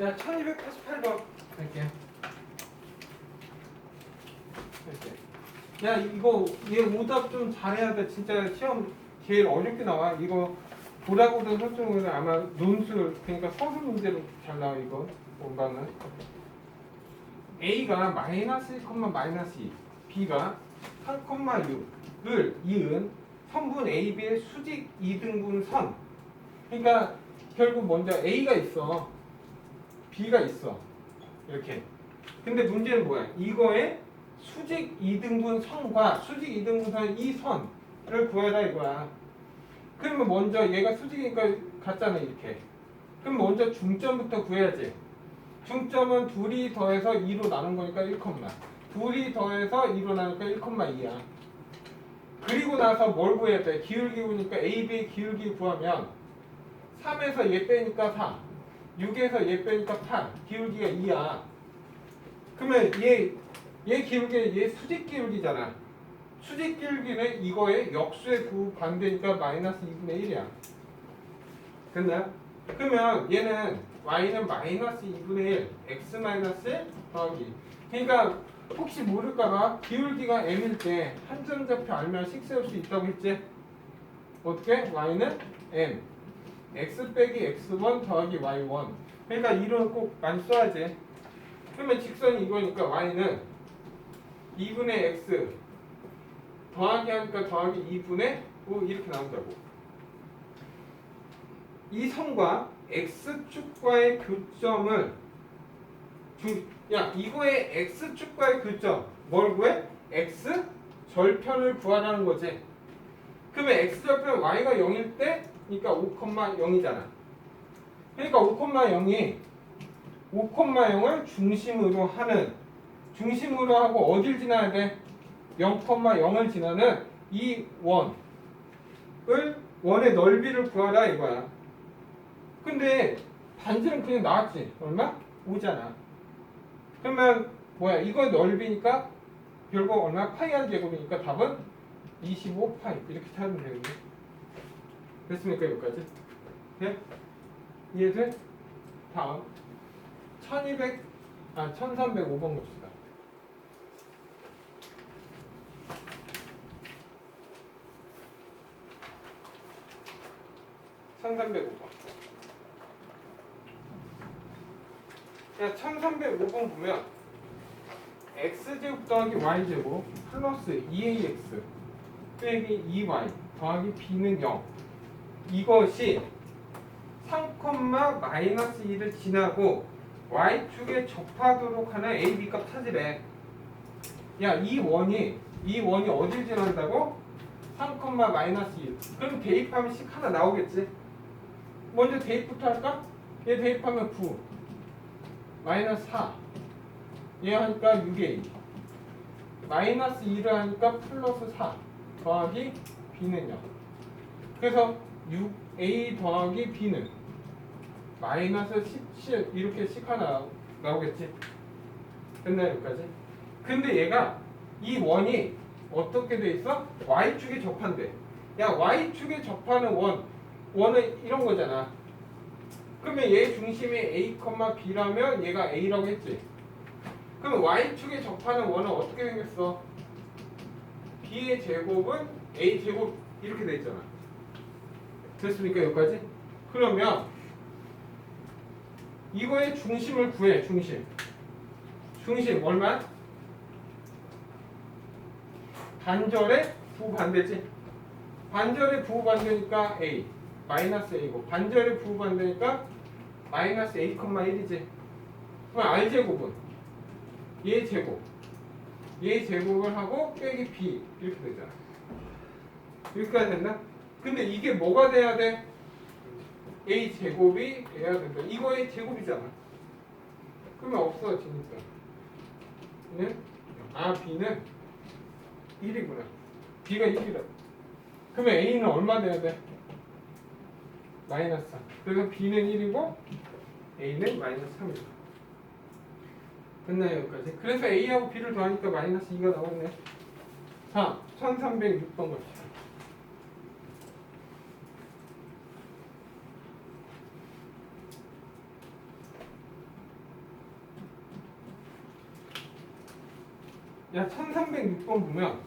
야 1288번 할게. 이렇게. 야 이거 얘 오답 좀 잘해야 돼. 진짜 시험 제일 어렵게 나와. 이거 보라고든 설정은 아마 논술 그러니까 서술 문제로 잘 나와 이거. 원반은. A가 마이너스 1, 마이너스 2 B가 3,6을 이은 선분 AB의 수직 이등분 선. 그러니까 결국 먼저 A가 있어 B가 있어. 이렇게. 근데 문제는 뭐야? 이거의 수직 이등분 선과 수직 이등분 선이 선을 구해라 이거야. 그러면 먼저 얘가 수직이니까 같잖아 이렇게. 그럼 먼저 중점부터 구해야지. 중점은 둘이 더해서 2로 나눈 거니까 1, 둘이 더해서 2로 나누니까 1,2야. 그리고 나서 뭘 구해야 돼? 기울기 구니까 AB의 기울기 구하면 3에서 얘 빼니까 4 6에서 얘 빼니까 8 기울기가 2야 그러면 얘, 얘 기울기 얘 수직 기울기잖아 수직 기울기는 이거의 역수의 구 반대니까 마이너스 2분의 1이야 됐나요? 그러면 얘는 y는 마이너스 2분의 1 x 마이너스 1 더하기 그러니까 혹시 모를까봐 기울기가 m일 때 한점 좌표 알면 식 세울 수 있다고 했지? 어떻게? y는 m x 빼기 x1 더하기 y1 그러니까 이론 꼭 많이 써야지 그러면 직선이 이거니까 y는 2분의 x 더하기 하니까 더하기 2분의 5 이렇게 나온다고. 이 선과 x축과의 교점을 중, 야 이거의 x축과의 교점 뭘 구해? x 절편을 구하라는 거지. 그러면 x 절편 y가 0일 때 그러니까 5,0이잖아. 그러니까 5,0이 5,0을 중심으로 하는 중심으로 하고 어딜 지나야 돼? 0,0을 지나는 이 원을 원의 넓이를 구하라 이거야. 근데 반지는 그냥 나왔지. 얼마? 5잖아. 그러면 뭐야? 이거 넓이니까 결국 얼마? 파이 한 제곱이니까 답은 25 파이. 이렇게 찾으면 되겠네 됐습니까 여기까지? 네? 이해돼? 다음 1200, 아 1305번 봅시다 1305번 야, 1305번 보면 x제곱 더하기 y제곱 플러스 2ax 빼기 2y 더하기 b는 0 이것이 3, 마이너스 2를 지나고 y축에 접하도록 하는 a, b 값 찾으래 야, 이 원이 이 원이 어딜 지난다고? 3, 마이너스 1 그럼 대입하면 식 하나 나오겠지 먼저 대입부터 할까? 얘 대입하면 9 마이너스 4. 얘 하니까 6a. 마이너스 2를 하니까 플러스 4. 더하기 b는 0. 그래서 6a 더하기 b는 마이너스 17 이렇게 식 하나 나오겠지. 됐나요 여기까지? 근데 얘가 이 원이 어떻게 돼 있어? y축에 접한대. 야 y축에 접하는 원 원은 이런 거잖아. 그러면 얘 중심이 A, B라면 얘가 A라고 했지. 그럼 Y축에 접하는 원은 어떻게 생겼어? B의 제곱은 A 제곱 이렇게 돼 있잖아. 됐습니까 여기까지? 그러면 이거의 중심을 구해 중심. 중심 얼마? 반절의 부반대지. 반절의 부반대니까 A 마이너스 A고 반절의 부반대니까 마이너스 a, 1이지. 그럼 r 제곱은 얘 제곱, 얘 제곱을 하고 빼기 b 이렇게 되잖아. 여기까지 됐나? 근데 이게 뭐가 돼야 돼? a 제곱이 돼야 된다. 이거의 제곱이잖아. 그러면 없어지니까. 네? 아 b는 1이구나. b가 1이라. 그러면 a는 얼마 돼야 돼? 마이너스 3. 그래서 b는 1이고 a는 마이너스 3이다. 됐나요 여기까지? 그래서 a하고 b를 더하니까 마이너스 2가 나오네. 자, 1306번 갑시 야 1306번 보면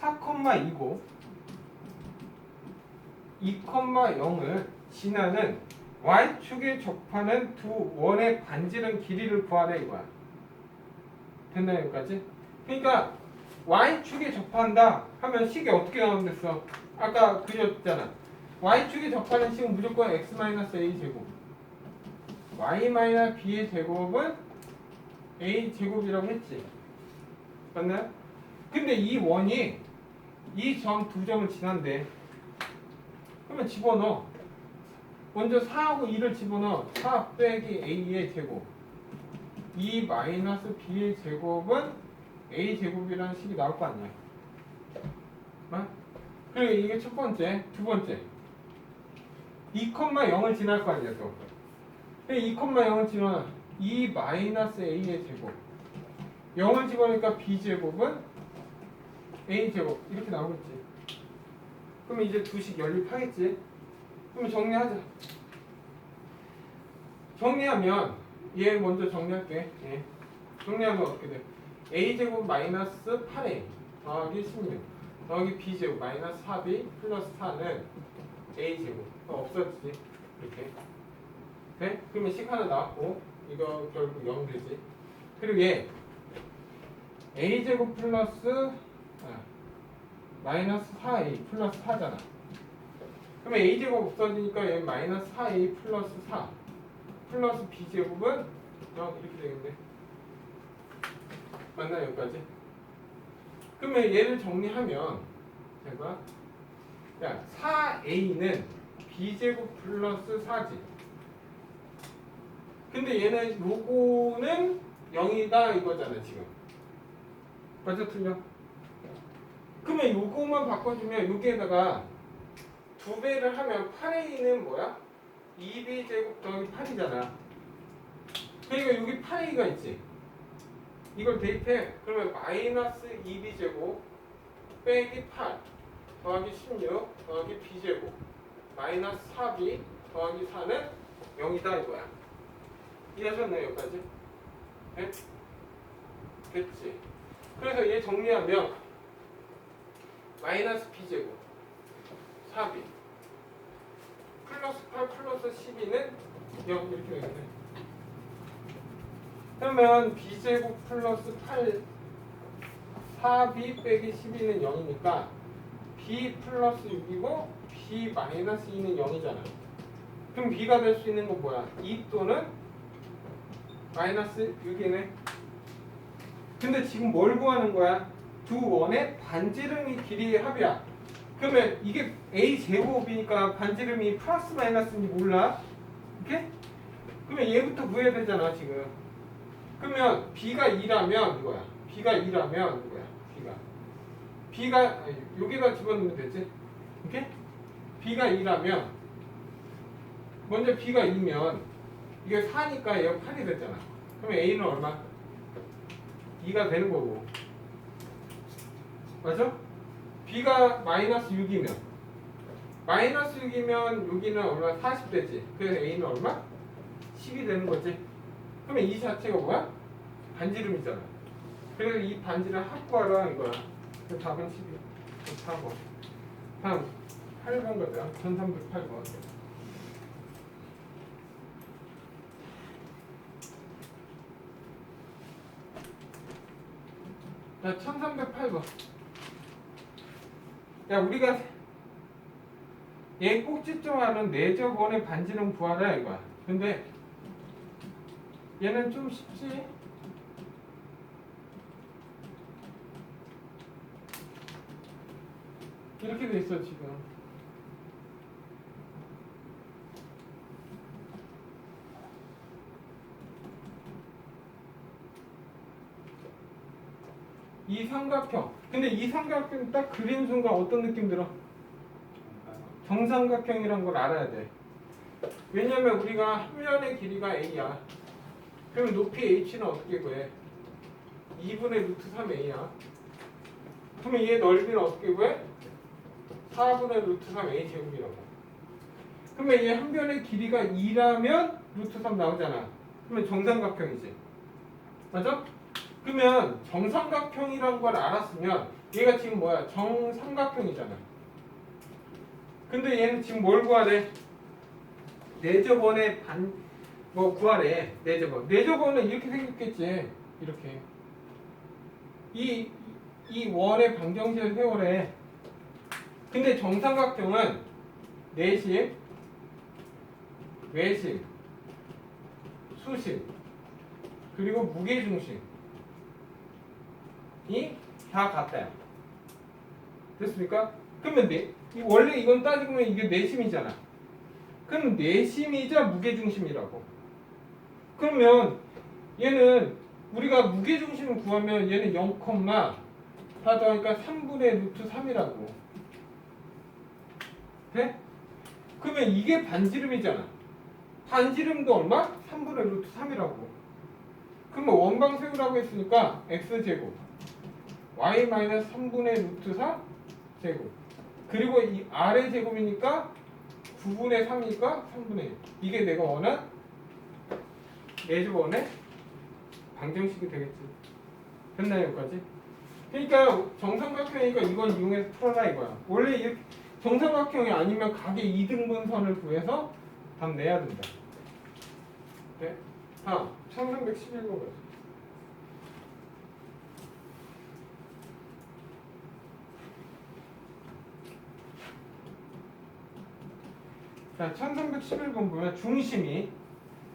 4,2고 2,0을 지나는 y축에 접하는 두 원의 반지름 길이를 구하래 이거야. 됐나 여기까지? 그러니까 y축에 접한다 하면 식이 어떻게 나오겠어? 아까 그렸잖아. y축에 접하는 식은 무조건 x-a 제곱. y b의 제곱은 a 제곱이라고 했지. 맞나요? 근데 이 원이 이 점 두 점을 지난대. 그러면 집어넣어. 먼저 4하고 2를 집어넣어. 4 빼기 a의 제곱. 2 마이너스 b의 제곱은 a 제곱이라는 식이 나올 거 아니야. 어? 그리고 이게 첫 번째, 두 번째. 2,0을 지날 거 아니야 또. 2,0을 지나 2 마이너스 a의 제곱. 0을 집어넣으니까 b 제곱은 a 제곱 이렇게 나오겠지. 그럼 이제 두식 연립하겠지. 그럼 정리하자. 정리하면 얘 먼저 정리할게. 예. 정리하면 어떻게 돼? a 제곱 마이너스 8a 더하기 16 더하기 b 제곱 마이너스 4b 플러스 4는 a 제곱 어, 없어지지 이렇게. 돼? 그러면 식 하나 나왔고 이거 결국 0 되지. 그리고 얘 a 제곱 플러스 아, 마이너스 4a 플러스 4잖아. 그러면 a 제곱 없어지니까 얘 마이너스 4a 플러스 4 플러스 b 제곱은 0 이렇게 되겠네. 맞나 여기까지? 그러면 얘를 정리하면 제가 야 4a는 b 제곱 플러스 4지. 근데 얘는 요거는 0이다 이거잖아 지금. 맞아 틀려? 그러면 요거만 바꿔주면 여기에다가 두 배를 하면 8a는 뭐야? 2b 제곱 더하기 8이잖아. 그러니까 여기 8a가 있지. 이걸 대입해. 그러면 마이너스 2b 제곱 빼기 8 더하기 16 더하기 b 제곱 마이너스 4b 더하기 4는 0이다 이거야. 이해하셨나요 여기까지? 네? 됐지. 그래서 얘 정리하면 마이너스 b 제곱 4b 플러스 8 플러스 12는 0 이렇게 되겠네. 그러면 b 제곱 플러스 8 4b 빼기 12는 0이니까 b 플러스 6이고 b 마이너스 2는 0이잖아. 그럼 b가 될 수 있는 건 뭐야? 2 또는 마이너스 6이네. 근데 지금 뭘 구하는 거야? 두 원의 반지름이 길이의 합이야. 그러면 이게 a 제곱이니까 반지름이 플러스 마이너스인지 몰라? 이렇게? 그러면 얘부터 구해야 되잖아 지금. 그러면 b가 2라면 이거야. b가 2라면 이거야. b가 b가 여기다 집어넣으면 되지. 이렇게? b가 2라면 먼저 b가 2면 이게 4니까 얘가 8이 됐잖아. 그러면 a는 얼마? 2가 되는 거고. 맞아? b가 마이너스 6이면 마이너스 6이면 여기는 얼마? 40 되지. 그래서 a는 얼마? 10이 되는 거지. 그러면 이 자체가 뭐야? 반지름이잖아. 그래서 이 반지름 합구하라 이거야. 그 답은 10이야. 4번. 다음 8번 가자. 1308번. 자, 1308번. 야, 우리가 얘 꼭지점하는 내접원의 반지름 구하라 이거야. 근데 얘는 좀 쉽지? 이렇게 돼 있어 지금. 이 삼각형. 근데 이 삼각형 딱 그린 순간 어떤 느낌 들어? 정삼각형이란 걸 알아야 돼. 왜냐면 우리가 한 면의 길이가 a야. 그럼 높이 h는 어떻게 구해? 2분의 루트 3a야. 그러면 얘 넓이는 어떻게 구해? 4분의 루트 3a 제곱이라고. 그러면 얘 한 변의 길이가 2라면 루트 3 나오잖아. 그러면 정삼각형이지. 맞아? 그러면 정삼각형이라는 걸 알았으면 얘가 지금 뭐야? 정삼각형이잖아. 근데 얘는 지금 뭘 구하래? 내저번에 반, 뭐 구하래. 내저번. 내저번은 이렇게 생겼겠지. 이렇게. 이, 이 원의 방정식을 세우래. 근데 정삼각형은 내심, 외심, 수심, 그리고 무게중심 이다 같아요. 됐습니까? 그러면 내, 이 원래 이건 따지고 보면 이게 내심이잖아. 그럼 내심이자 무게중심이라고. 그러면 얘는 우리가 무게중심을 구하면 얘는 0, 다 더하니까 3분의 루트 3이라고. 돼? 그러면 이게 반지름이잖아. 반지름도 얼마? 3분의 루트 3이라고. 그러면 원방 세우라고 했으니까 x제곱 y 마이너스 3분의 루트 4 제곱. 그리고 이 아래 제곱이니까 9분의 3이니까 3분의 1 이게 내가 원한 내주번의 방정식이 되겠지. 됐나요 여기까지? 그러니까 정삼각형이니까 이건 이용해서 풀어라 이거야. 원래 정삼각형이 아니면 각의 이등분선을 구해서 답 내야 된다. 네? 다음. 1311번 가죠 자, 1311번 보면 중심이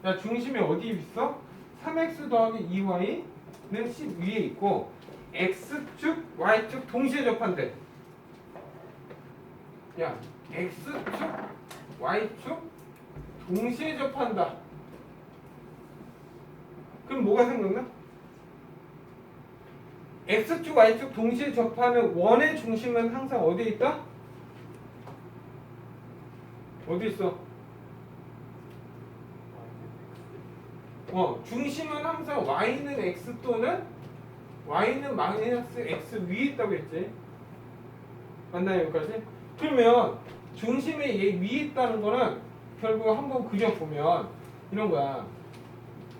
자, 중심이 어디에 있어? 3x 더하기 2y는 10 위에 있고 x축, y축 동시에 접한대. 야, x축, y축 동시에 접한다. 그럼 뭐가 생각나? x축, y축 동시에 접하는 원의 중심은 항상 어디에 있다? 어디 있어? 어, 중심은 항상 y는 x 또는 y는 마이너스 x 위에 있다고 했지. 맞나요 여기까지? 그러면 중심이 얘 위에 있다는 거는 결국 한번 그려보면 이런 거야.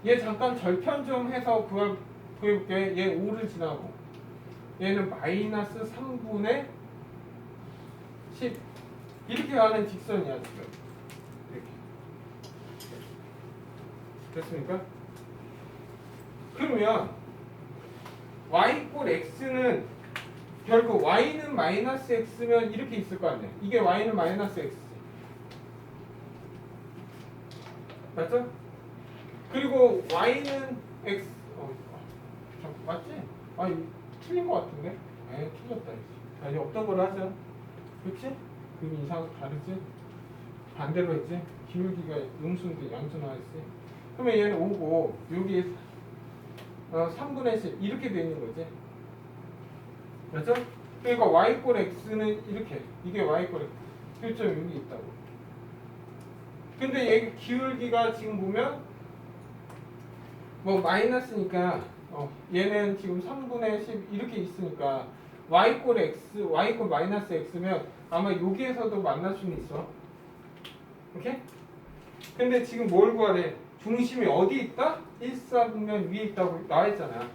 얘 잠깐 절편 좀 해서 구해, 구해볼게. 얘 5를 지나고 얘는 마이너스 3분의 10 이렇게 가는 직선이야 지금 이렇게 됐습니까? 그러면 y 꼴 x는 결국 y는 마이너스 x면 이렇게 있을 거 아니야 이게 y는 마이너스 x지 맞죠? 그리고 y는 x 어, 어, 맞지? 아 이거 틀린 거 같은데? 에 틀렸다 자 이제 없던 걸로 하자 그렇지? 그럼 이상 다르지? 반대로 했지? 기울기가 음수인데 양수 나와있지? 그러면 얘는 5고 여기 어, 3분의 10 이렇게 돼 있는 거지 맞죠? 그러니까 y꼴 x는 이렇게 이게 y꼴 x 교점 여기 있다고 근데 얘 기울기가 지금 보면 뭐 마이너스니까 어, 얘는 지금 3분의 10 이렇게 있으니까 y꼴 x, y꼴 마이너스 x면 아마 여기에서도 만날 수는 있어. 오케이? 근데 지금 뭘 구하래? 중심이 어디 있다? 1, 4분면 위에 있다고 나와있잖아.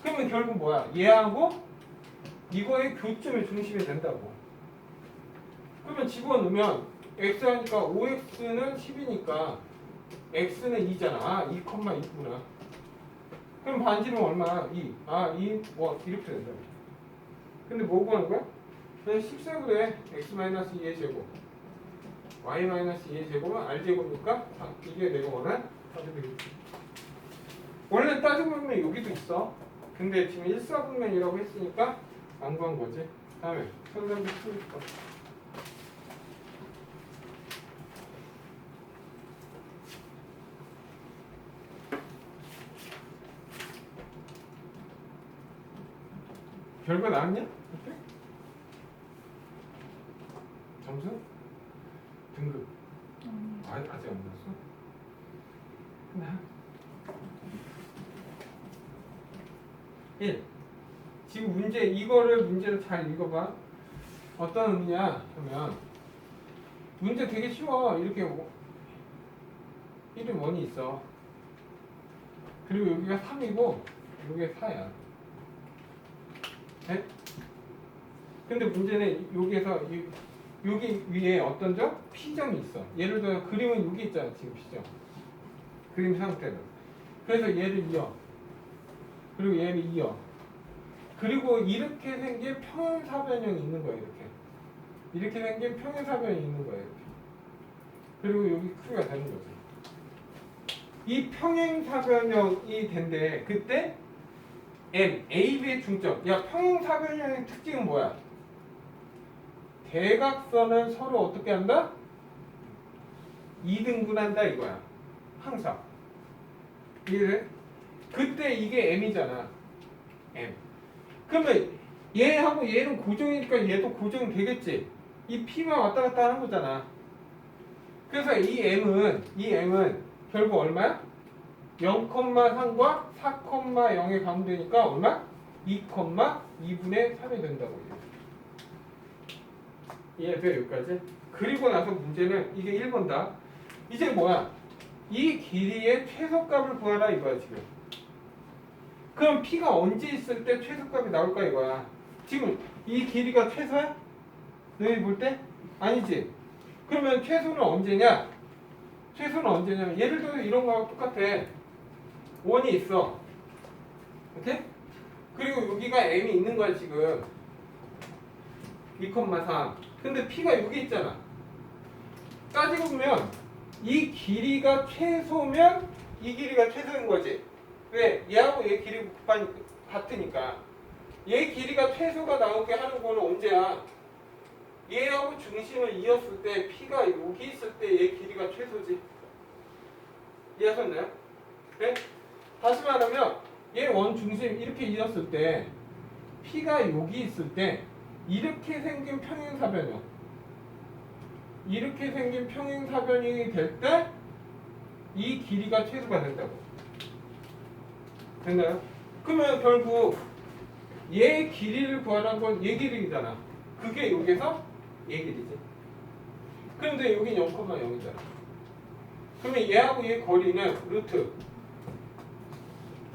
그러면 결국 뭐야? 얘하고 이거의 교점의 중심이 된다고. 그러면 집어넣으면 x 하니까 5x는 10이니까 x는 2잖아. 아, 2,2구나. 그럼 반지름 얼마나? 2. 아, 2, 뭐 이렇게 된다. 근데 뭐 구하는 거야? 그냥 10세로 해. x-2의 제곱. y-2의 제곱은 r제곱이니까 아, 이게 내가 원한 답이 되겠지. 원래 따지고 보면 여기도 있어. 근데 지금 1, 4분면이라고 했으니까 안 구한 거지. 다음에 1370번. 결과 나왔냐? 어때? 점수? 등급 아, 아직 안 나왔어? 나 1. 지금 문제 이거를 문제를 잘 읽어봐. 어떤 의미냐? 그러면 문제 되게 쉬워. 이렇게 1은 원이 있어. 그리고 여기가 3이고 요게 4야. 네? 근데 문제는 여기에서 이- 여기 위에 어떤 점? P점이 있어. 예를 들어 그림은 여기 있잖아. 지금 P점. 그림 상태는. 그래서 얘를 이어. 그리고 얘를 이어. 그리고 이렇게 생긴 평행사변형이 있는 거야. 이렇게. 이렇게 생긴 평행사변이 있는 거야. 이렇게. 그리고 여기 크기가 되는 거지. 이 평행사변형이 된대. 그때 M, A, B의 중점. 야, 평행사변형의 특징은 뭐야? 대각선을 서로 어떻게 한다? 이등분한다 이거야. 항상. 이해? 그때 이게 M이잖아. M. 그러면 얘하고 얘는 고정이니까 얘도 고정이 되겠지. 이 P만 왔다 갔다 하는 거잖아. 그래서 이 M은 이 M은 결국 얼마야? 0,3과 4,0의 가운데니까 얼마? 2,2분의 3이 된다고 이제. 이해돼 여기까지? 그리고 나서 문제는 이게 1번다. 이제 뭐야? 이 길이의 최소값을 구하라 이거야 지금. 그럼 P가 언제 있을 때 최소값이 나올까 이거야. 지금 이 길이가 최소야? 너희 볼 때? 아니지. 그러면 최소는 언제냐? 최소는 언제냐면 예를 들어 이런 거하고 똑같아. 원이 있어. 오케이? 그리고 여기가 m이 있는 거야 지금. 2,3. 근데 p가 여기 있잖아. 따지고 보면 이 길이가 최소면 이 길이가 최소인 거지. 왜? 얘하고 얘 길이 같으니까. 얘 길이가 최소가 나오게 하는 거는 언제야? 얘하고 중심을 이었을 때 P가 여기 있을 때 얘 길이가 최소지. 이해하셨나요? 네? 다시 말하면 얘 원 중심 이렇게 이었을 때 P가 여기 있을 때 이렇게 생긴 평행사변형 이렇게 생긴 평행사변형이 될 때 이 길이가 최소가 된다고. 됐나요? 그러면 결국 얘 길이를 구하라는 건 얘 길이잖아. 그게 여기서 얘 길이지. 그런데 여긴 0,0이잖아. 그러면 얘하고 얘 거리는 루트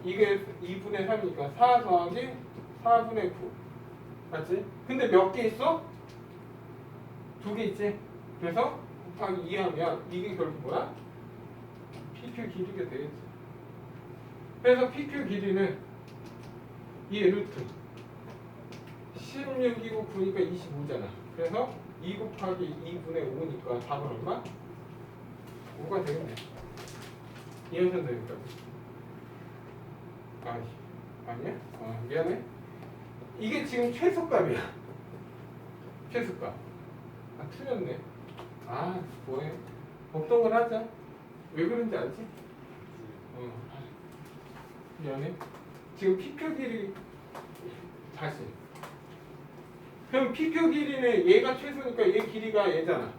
이게 2분의 3이니까 4 더하기 4분의 9 맞지? 근데 몇 개 있어? 두 개 있지? 그래서 곱하기 2 하면 이게 결국 뭐야? PQ 길이가 되겠지 그래서 PQ 길이는 이 루트 16이고 9니까 25잖아 그래서 2 곱하기 2분의 5니까 답은 얼마? 5가 되겠네 이해하셨나요? 아, 아니야? 어, 미안해. 이게 지금 최소값이야. 최소값. 아, 틀렸네. 아, 뭐해. 걸 하자. 왜 그런지 알지? 어. 미안해. 지금 피표 길이 다시. 그럼 피표 길이는 얘가 최소니까 얘 길이가 얘잖아.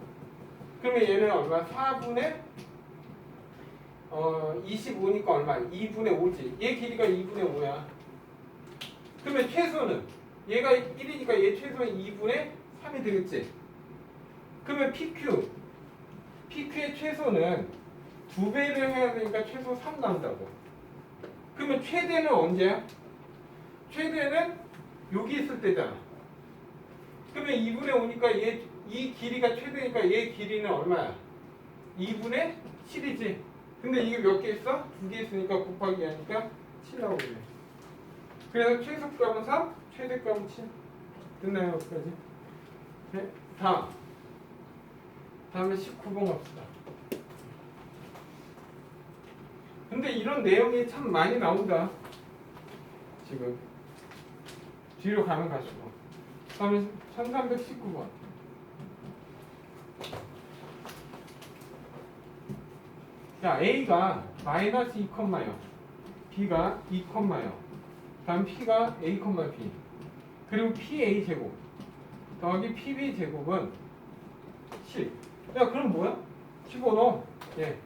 그러면 얘는 얼마? 4분의 어 25니까 얼마? 2분의 5지. 얘 길이가 2분의 5야. 그러면 최소는 얘가 1이니까 얘 최소는 2분의 3이 되겠지. 그러면 PQ PQ의 최소는 두 배를 해야 되니까 최소 3 나온다고. 그러면 최대는 언제야? 최대는 여기 있을 때잖아. 그러면 2분의 5니까 얘 이 길이가 최대니까 얘 길이는 얼마야? 2분의 7이지. 근데 이게 몇 개 있어? 두 개 있으니까 곱하기 하니까 7 나오게 돼. 그래서 최소값은 3, 최대값은 7. 됐나요? 여기까지? 네. 다음. 다음에 19번 갑시다. 근데 이런 내용이 참 많이 나온다. 지금. 뒤로 가면. 다음에 1319번. 자, A가 마이너스 2,0, B가 2,0, 다음 P가 A, B. 그리고 PA 제곱 더하기 PB 제곱은 7. 야, 그럼 뭐야? 15 넣어. 예.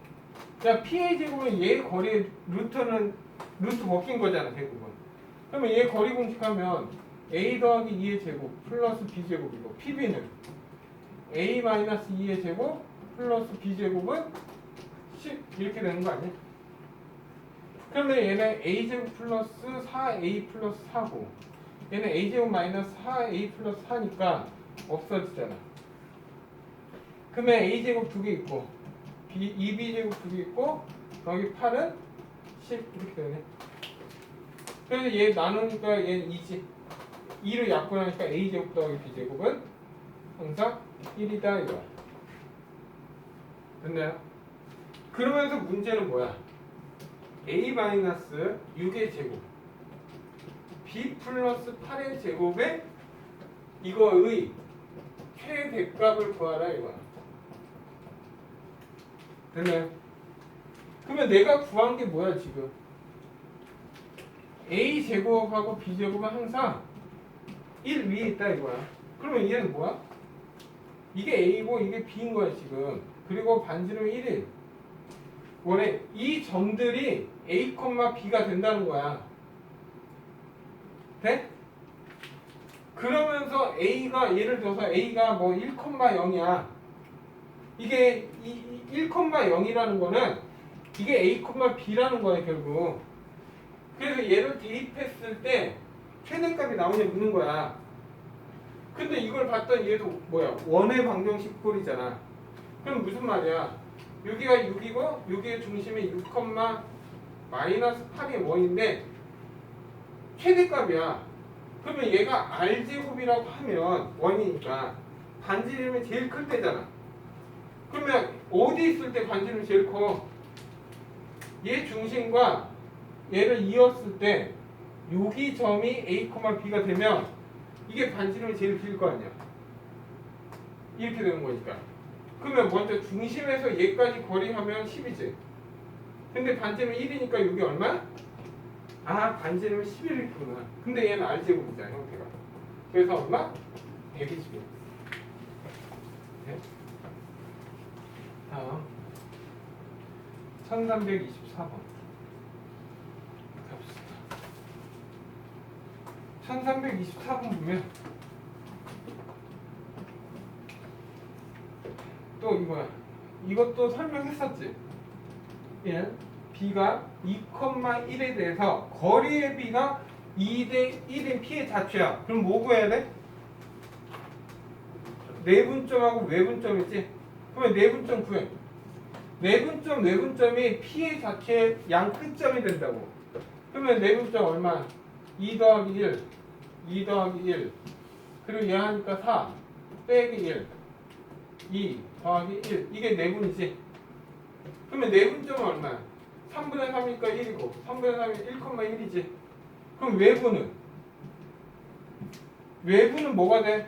야, PA 제곱은 얘 거리 루트는 루트 벗긴 거잖아, 대부분. 그러면 얘 거리 공식하면 A 더하기 2의 제곱 플러스 B 제곱이고 PB는 A 마이너스 2의 제곱 플러스 B 제곱은 10 이렇게 되는 거 아니야? 그러면 얘는 a제곱 플러스 4a 플러스 4고 얘는 a제곱 마이너스 4a 플러스 4니까 없어지잖아. 그러면 a제곱 두 개 있고 b, 2b제곱 두개 있고 여기 8은 10 이렇게 되네. 그래서 얘 나누니까 얘는 2지. 2를 약분하니까 a제곱 더하기 b제곱은 항상 1이다 이거야. 됐나요? 그러면서 문제는 뭐야? a 마이너스 6의 제곱 b 플러스 8의 제곱에 이거의 최대값을 구하라 이거야. 됐나요? 그러면 내가 구한 게 뭐야 지금? a 제곱하고 b 제곱은 항상 1 위에 있다 이거야. 그러면 얘는 뭐야? 이게 a고 이게 b인 거야 지금. 그리고 반지름 1일. 원래 이 점들이 a, b가 된다는 거야. 돼? 그러면서 a가 예를 들어서 a가 뭐 1,0이야. 이게 1,0이라는 거는 이게 a, b라는 거야 결국. 그래서 얘를 대입했을 때 최대값이 나오냐 묻는 거야. 근데 이걸 봤더니 얘도 뭐야? 원의 방정식 꼴이잖아. 그럼 무슨 말이야? 여기가 6이고 여기의 중심이 6, 마이너스 8이 원인데 최대값이야. 그러면 얘가 r제곱이라고 하면 원이니까 반지름이 제일 클 때잖아. 그러면 어디 있을 때 반지름이 제일 커? 얘 중심과 얘를 이었을 때 여기 점이 a, b가 되면 이게 반지름이 제일 길 거 아니야. 이렇게 되는 거니까. 그러면 먼저 중심에서 얘까지 거리 하면 10이지. 근데 반지름 1이니까 여기 얼마? 아 반지름 11이구나. 근데 얘는 R제곱이잖아 형태가. 그래서 얼마? 120. 네? 다음 1324번 갑시다. 1324번 보면 또 이거야. 이것도 설명했었지. 예. b가 2,1에 대해서 거리의 b가 2대 1인 p의 자취야. 그럼 뭐 구해야 돼? 내분점하고 외분점이지. 그러면 내분점 구해. 내분점 외분점이 p의 자체의 양 끝점이 된다고. 그러면 내분점 얼마? 2 더하기 1, 2 더하기 1. 그리고 얘 하니까 4 빼기 1, 2 더하기 1. 이게 내분이지. 그러면 내분점은 얼마야? 3분의 3이니까 1이고 3분의 3이 1,1이지. 그럼 외부는? 외부는 뭐가 돼?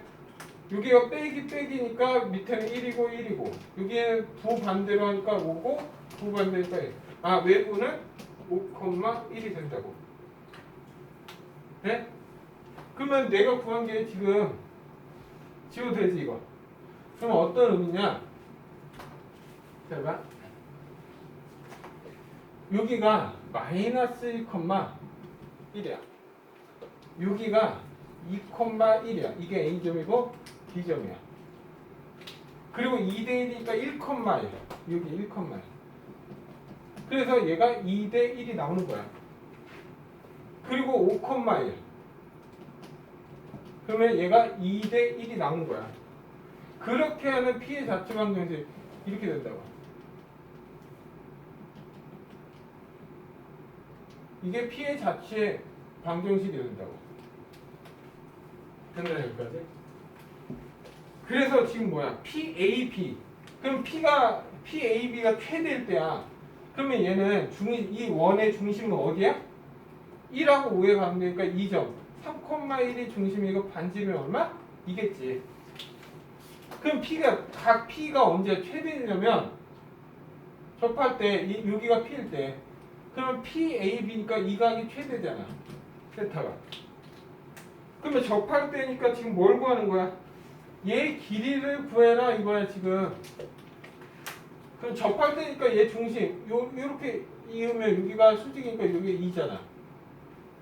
여기가 빼기 빼기니까 밑에는 1이고 1이고 여기에 부 반대로 하니까 5고 부 반대니까 1. 아 외부는 5,1이 된다고. 네? 그러면 내가 구한 게 지금 지워도 되지 이거. 그럼 어떤 의미냐? 자 봐. 여기가 마이너스 1,1이야. 여기가 2,1이야. 이게 A점이고 B점이야. 그리고 2대 1이니까 1,1이야. 여기 1,1. 그래서 얘가 2대 1이 나오는 거야. 그리고 5,1. 그러면 얘가 2대 1이 나오는 거야. 그렇게 하는 피해 자체 방정식 이렇게 된다고. 이게 피해 자체 방정식이 된다고. 됐나요 여기까지? 그래서 지금 뭐야? PAB. 그럼 P가 PAB가 최대일 때야. 그러면 얘는 중, 이 원의 중심은 어디야? 1하고 5에 가면 되니까 2점. 3,1이 중심이고 반지름이 얼마? 이겠지. 그럼 P가 각 P가 언제 최대냐면 접할 때 이, 여기가 P일 때 그러면 PAB니까 이 각이 최대잖아. 세타가. 그러면 접할 때니까 지금 뭘 구하는 거야? 얘 길이를 구해라 이거야 지금. 그럼 때니까 얘 중심 요 요렇게 이으면 여기가 수직이니까 여기 2잖아.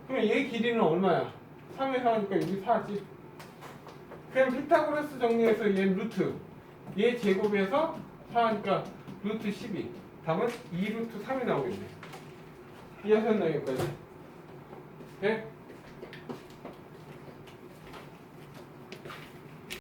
그럼 얘 길이는 얼마야? 3에 4니까 여기 4지. 그냥 피타고라스 정리해서 얘 루트 얘 제곱해서 4니까 루트 12. 답은 2 루트 3이 나오겠네. 이해하셨나요 여기까지? 네?